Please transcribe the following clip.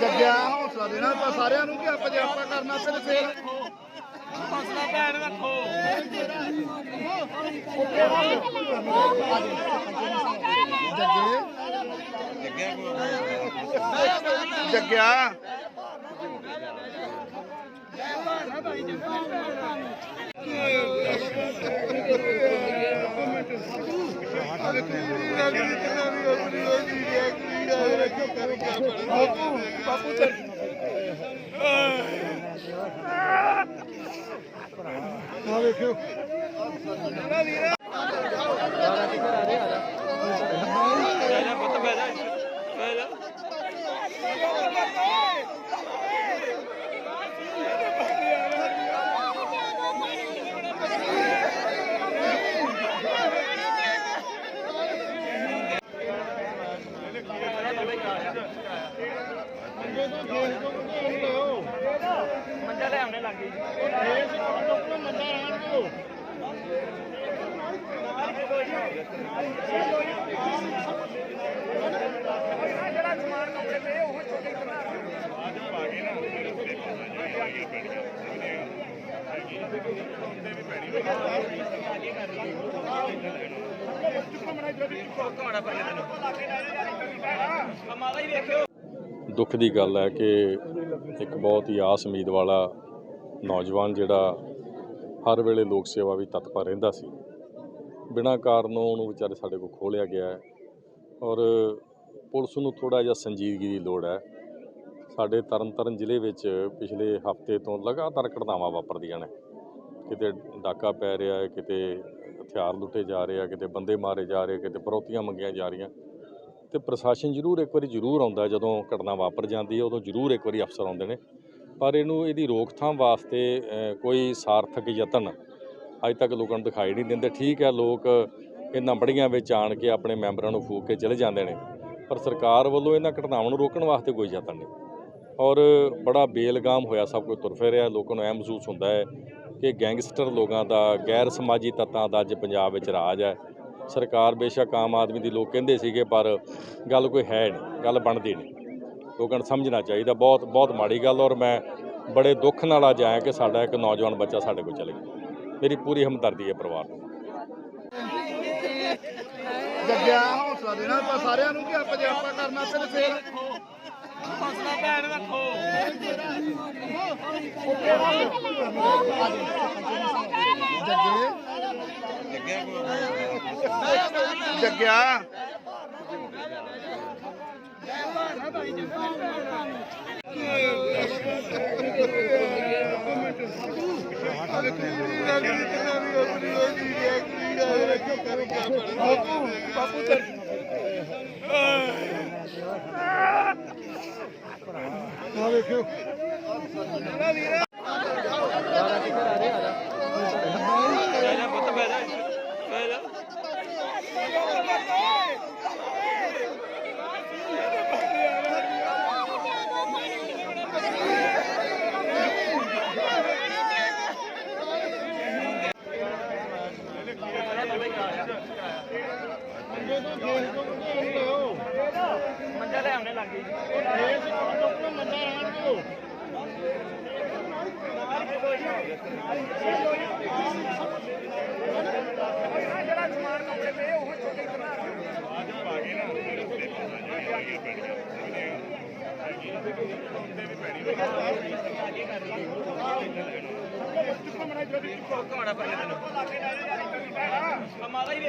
ਜੱਗਿਆ ਹੌਸਲਾ ਦੇਣਾ ਆਪਾਂ ਸਾਰਿਆਂ ਨੂੰ ਕਿ ਆਪਾਂ ਜੇ ਆਪਾਂ ਕਰਨਾ ਫਿਰ ਫੇਰ। ਹੌਸਲਾ ਭੈਣ ਰੱਖੋ ਜੱਗੇ ਜੱਗਿਆ। ਬਹਿ ਜਾ ਪੁੱਤ ਬਹਿ ਜਾ ਬਹਿ ਜਾ ਮੰਜਾ ਲੈ ਆਉਣੇ ਲੱਗ ਗਈ ਮਾਲਾ ਹੀ ਵੇਖਿਓ ਦੁੱਖ ਦੀ ਗੱਲ ਹੈ ਕਿ ਇੱਕ ਬਹੁਤ ਹੀ ਆਸ ਉਮੀਦ ਵਾਲਾ ਨੌਜਵਾਨ ਜਿਹੜਾ ਹਰ ਵੇਲੇ ਲੋਕ ਸੇਵਾ ਵੀ ਤਤਪਰ ਰਹਿੰਦਾ ਸੀ। ਬਿਨਾਂ ਕਾਰਨੋਂ ਉਹਨੂੰ ਵਿਚਾਰੇ ਸਾਡੇ ਕੋਲ ਖੋਲਿਆ ਗਿਆ ਹੈ ਔਰ ਪੁਲਿਸ ਨੂੰ ਥੋੜਾ ਜਿਹਾ ਸੰਜੀਦਗੀ ਦੀ ਲੋੜ ਹੈ। ਸਾਡੇ ਤਰਨਤਾਰਨ ਜ਼ਿਲ੍ਹੇ ਵਿੱਚ ਪਿਛਲੇ ਹਫ਼ਤੇ ਤੋਂ ਲਗਾਤਾਰ ਘਟਨਾਵਾਂ ਵਾਪਰਦੀਆਂ ਨੇ। ਕਿਤੇ ਡਾਕਾ ਪੈ ਰਿਹਾ ਹੈ, ਕਿਤੇ ਹਥਿਆਰ ਲੁੱਟੇ ਜਾ ਰਹੇ ਆ, ਕਿਤੇ ਬੰਦੇ ਮਾਰੇ ਜਾ ਰਹੇ ਕਿਤੇ ਫਰੋਤੀਆਂ ਮੰਗੀਆਂ ਜਾ ਰਹੀਆਂ। ਤੇ ਪ੍ਰਸ਼ਾਸਨ ਜ਼ਰੂਰ ਇੱਕ ਵਾਰੀ ਜ਼ਰੂਰ ਆਉਂਦਾ ਜਦੋਂ ਘਟਨਾ ਵਾਪਰ ਜਾਂਦੀ ਹੈ, ਉਦੋਂ ਜ਼ਰੂਰ ਇੱਕ ਵਾਰੀ ਅਫਸਰ ਆਉਂਦੇ ਨੇ। ਪਰ ਇਹਨੂੰ ਇਹਦੀ ਰੋਕਥਾਮ ਵਾਸਤੇ ਕੋਈ ਸਾਰਥਕ ਯਤਨ ਅੱਜ ਤੱਕ ਲੋਕਾਂ ਨੂੰ ਦਿਖਾਈ ਨਹੀਂ ਦਿੰਦੇ। ਠੀਕ ਹੈ, ਲੋਕ ਇਹਨਾਂ ਬੜੀਆਂ ਵਿੱਚ ਆਣ ਕੇ ਆਪਣੇ ਮੈਂਬਰਾਂ ਨੂੰ ਫੂਕ ਕੇ ਚਲੇ ਜਾਂਦੇ ਨੇ, ਪਰ ਸਰਕਾਰ ਵੱਲੋਂ ਇਹਨਾਂ ਘਟਨਾਵਾਂ ਨੂੰ ਰੋਕਣ ਵਾਸਤੇ ਕੋਈ ਯਤਨ ਨਹੀਂ। ਔਰ ਬੜਾ ਬੇਲਗਾਮ ਹੋਇਆ, ਸਭ ਕੁਝ ਤੁਰ ਫਿਰ ਰਿਹਾ ਲੋਕਾਂ ਨੂੰ ਇਹ ਮਹਿਸੂਸ ਹੁੰਦਾ ਹੈ ਕਿ ਗੈਂਗਸਟਰ ਲੋਕਾਂ ਦਾ, ਗੈਰ ਸਮਾਜੀ ਤੱਤਾਂ ਦਾ ਅੱਜ ਪੰਜਾਬ ਵਿੱਚ ਰਾਜ ਹੈ। ਸਰਕਾਰ ਬੇਸ਼ੱਕ ਆਮ ਆਦਮੀ ਦੀ ਲੋਕ ਕਹਿੰਦੇ ਸੀਗੇ, ਪਰ ਗੱਲ ਕੋਈ ਹੈ ਨਹੀਂ, ਗੱਲ ਬਣਦੀ ਨਹੀਂ। ਲੋਕਾਂ ਨੂੰ ਸਮਝਣਾ ਚਾਹੀਦਾ ਬਹੁਤ ਬਹੁਤ ਮਾੜੀ ਗੱਲ ਔਰ ਮੈਂ ਬੜੇ ਦੁੱਖ ਨਾਲ ਅੱਜ ਆਇਆ ਕਿ ਸਾਡਾ ਇੱਕ ਨੌਜਵਾਨ ਬੱਚਾ ਸਾਡੇ ਕੋਲ ਚਲੇ ਗਿਆ। ਮੇਰੀ ਪੂਰੀ ਹਮਦਰਦੀ ਹੈ ਪਰਿਵਾਰ ਨੂੰ। ਜੱਗਿਆ ਹੌਸਲਾ ਦੇਣਾ ਆਪਾਂ ਸਾਰਿਆਂ ਨੂੰ ਕਿ ਆਪਾਂ ਜੇ ਆਪਾਂ ਕਰਨਾ ਫਿਰ ਫੇਰ। ਹੌਸਲਾ ਭੈਣ ਰੱਖੋ। ਜੱਗੇ ਜੱਗਿਆ। ਬਹਿ ਮੰਜਾ ਲੈ ਆਉਣੇ ਲੱਗ ਗਈ ਮਾਲਾ ਹੀ ਵੇਖਿਓ